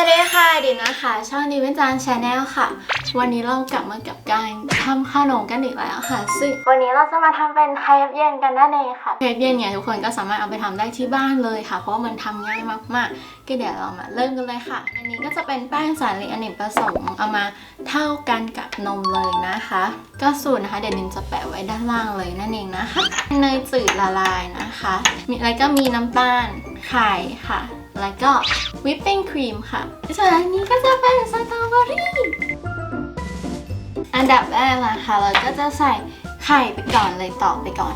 วัสดีค่ะดินนะคะ ช่องดิวินจานชาแนลค่ะ วันนี้เรากลับมากับการทำขนมกันอีกแล้วค่ะ ซึ่งวันนี้เราจะมาทำเป็นเครปเย็นกันนั่นเองค่ะเครปเย็นเนี่ยทุกคนก็สามารถเอาไปทำได้ที่บ้านเลยค่ะ เพราะว่ามันทำง่ายมากๆ ก็เดี๋ยวเรามาเริ่มกันเลยค่ะ อันนี้ก็จะเป็นแป้งสาลีอเนกประสงค์เอามาเท่ากันกับนมเลยนะคะ ก็สูตรนะคะเดี๋ยวดินจะแปะไว้ด้านล่างเลยนั่นเองนะคะเนยจืดละลายนะคะ มีแล้วก็มีน้ำตาลไข่ค่ะ แล้วก็วิปปิ้งครีมค่ะส่วนอันนี้ก็จะเป็นสตรอเบอรี่อันดับแรกนะคะเราก็จะใส่ไข่ไปก่อนเลยต่อกไปก่อน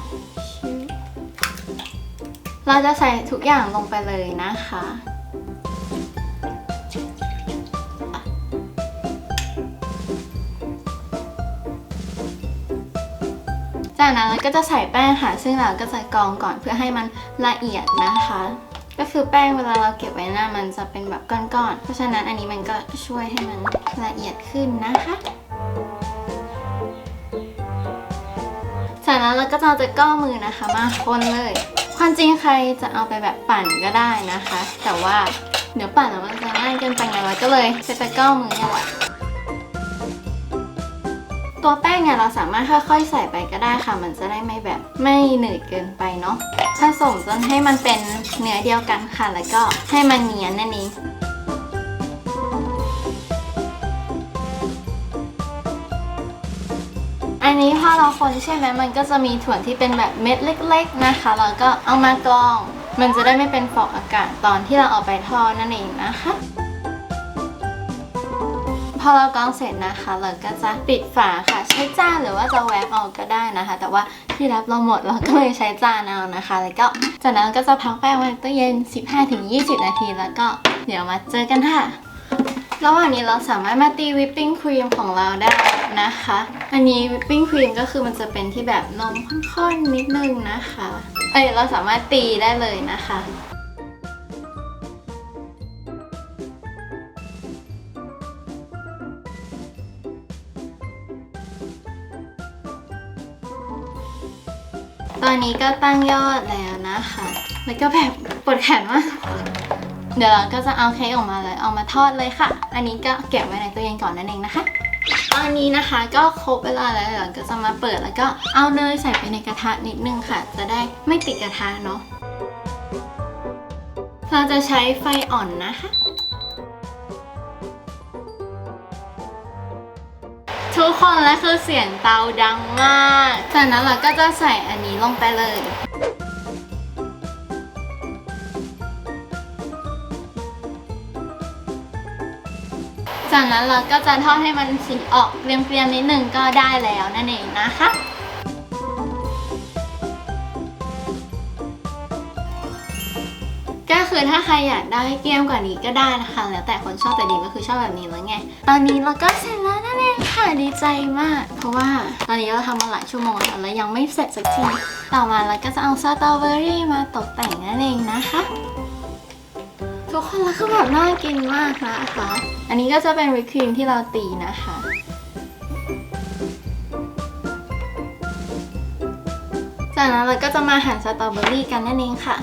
เราจะใส่ทุกอย่างลงไปเลยนะคะจากนั้นเราก็จะใส่แป้งค่ะ ซึ่งเราก็จะกรองก่อนเพื่อให้มันละเอียดนะคะ ก็คือแป้งเวลาเราเก็บไว้หน้ามันจะเป็นแบบก้อนๆ เพราะฉะนั้นอันนี้มันก็ช่วยให้มันละเอียดขึ้นนะคะจากนั้นเราก็จะเอาตะก้อมือนะคะมาคนเลย ความจริงใครจะเอาไปแบบปั่นก็ได้นะคะ แต่ว่าเดี๋ยวปั่นแล้วมันจะง่ายเกินไปไงเราก็เลยใช้ตะก้อมือเนี่ยแหละ ตัวแป้งเนี่ยเราสามารถค่อยๆ ใส่ไปก็ได้ค่ะ มันจะได้ไม่แบบไม่หนืดเกินไปเนาะผสมจนให้มันเป็นเนื้อเดียวกันค่ะ แล้วก็ให้มันเนียนนั่นเองอันนี้พอเราคนใช่ไหมมันก็จะมีถั่วที่เป็นแบบเม็ดเล็ก ๆนะคะ แล้วก็เอามากรอง มันจะได้ไม่เป็นฟองอากาศตอนที่เราเอาไปทอดนั่นเองนะคะ พอเรากรองเสร็จนะคะ เราก็จะปิดฝาค่ะ ใช้จานหรือว่าจะแวกเอาก็ได้นะคะ แต่ว่าที่รับเราหมดเราก็เลยใช้จานเอานะคะ แล้วก็จากนั้นก็จะพักแป้งไว้ตู้เย็น 15-20 นาที แล้วก็เดี๋ยวมาเจอกันค่ะระหว่างนี้เราสามารถมาตีวิปปิ้งครีมของเราได้นะคะ อันนี้วิปปิ้งครีมก็คือมันจะเป็นที่แบบนมข้นๆนิดนึงนะคะ เอ้ยเราสามารถตีได้เลยนะคะ ตอนนี้ก็ตั้งยอดแล้วนะคะ แล้วก็แบบปวดแขนมาก เดี๋ยวเราก็จะเอาเค้กออกมาเลย เอามาทอดเลยค่ะ อันนี้ก็เก็บไว้ในตู้เย็นก่อนนั่นเองนะคะ ตอนนี้นะคะก็ครบเวลาแล้วเราก็จะมาเปิดแล้วก็เอาเนยใส่ไปในกระทะนิดนึงค่ะ จะได้ไม่ติดกระทะเนาะ เราจะใช้ไฟอ่อนนะคะ ทุกคนและคือเสียงเตาดังมากจากนั้นเราก็จะใส่อันนี้ลงไปเลย จากนั้นเราก็จะทอดให้มันสีออกเกรียมๆนิดหนึ่งก็ได้แล้วนั่นเองนะคะ คือถ้าใครอยากได้เกรียมกว่านี้ก็ได้นะคะ แล้วแต่คนชอบแต่ดีก็คือชอบแบบนี้แล้วไง ตอนนี้เราก็เสร็จแล้วนั่นเองค่ะดีใจมาก เพราะว่าตอนนี้เราทำมาหลายชั่วโมงแล้วแล้วยังไม่เสร็จสักที ต่อมาเราก็จะเอาสตรอเบอรี่มาตกแต่งนั่นเองนะคะ ทุกคนแล้วคือแบบน่ากินมากนะคะ อันนี้ก็จะเป็นวิปครีมที่เราตีนะคะจากนั้นเราก็จะมาหั่นสตรอเบอรี่กันนั่นเองค่ะ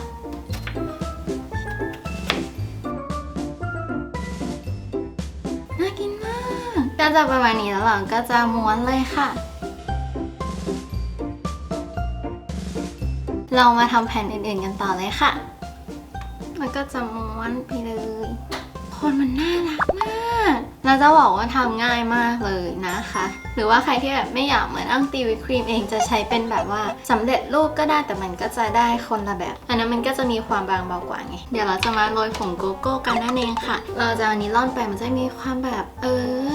จะประมาณนี้แล้วหลังก็จะม้วนเลยค่ะ เรามาทำแผ่นอื่นๆกันต่อเลยค่ะแล้วก็จะม้วนไปเลย คนมันน่ารักมากเราจะบอกว่าทำง่ายมากเลยนะคะ หรือว่าใครที่แบบไม่อยากเหมือนอังตีวิปครีมเองจะใช้เป็นแบบว่าสำเร็จรูปก็ได้แต่มันก็จะได้คนละแบบ อันนั้นมันก็จะมีความบางเบากว่าไง เดี๋ยวเราจะมาโรยผงโกโก้กันนั่นเองค่ะ เราจะเอาอันนี้ล่อนไปมันจะมีความแบบเอ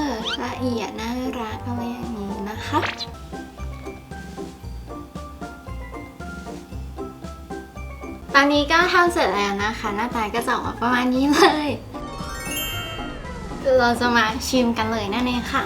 อละเอียดน่ารักอะไรอย่างนี้นะคะตอนนี้ก็ทำเสร็จแล้วนะคะ หน้าตาก็จะออกมาประมาณนี้เลย เราจะมาชิมกันเลยนั่นเองค่ะ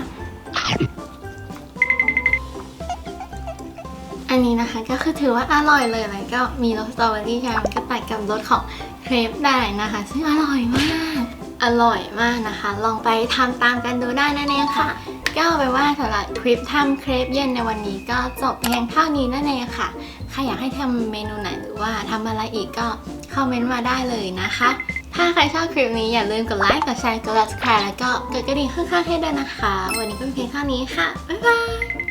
อันนี้นะคะก็คือถือว่าอร่อยเลยแล้วก็มีรสสตรอเบอรี่ใช่ไหมมันก็ตัดกับรสของเครปได้นะคะ ซึ่งอร่อยมาก อร่อยมากนะคะ ลองไปทำตามกันดูได้นั่นเองค่ะ ก็ไปว่าสำหรับคลิปทำเครปเย็นในวันนี้ก็จบเพียงเท่านี้นั่นเองค่ะใครอยากให้ทำเมนูไหนหรือว่าทำอะไรอีกก็คอมเมนต์มาได้เลยนะคะ ถ้าใครชอบคลิปนี้อย่าลืมกดไลค์ กดแชร์ กด subscribe แล้วก็กดกระดิ่งข้างๆให้ด้วยนะคะ วันนี้ก็เพียงเท่านี้ค่ะ บ๊ายบาย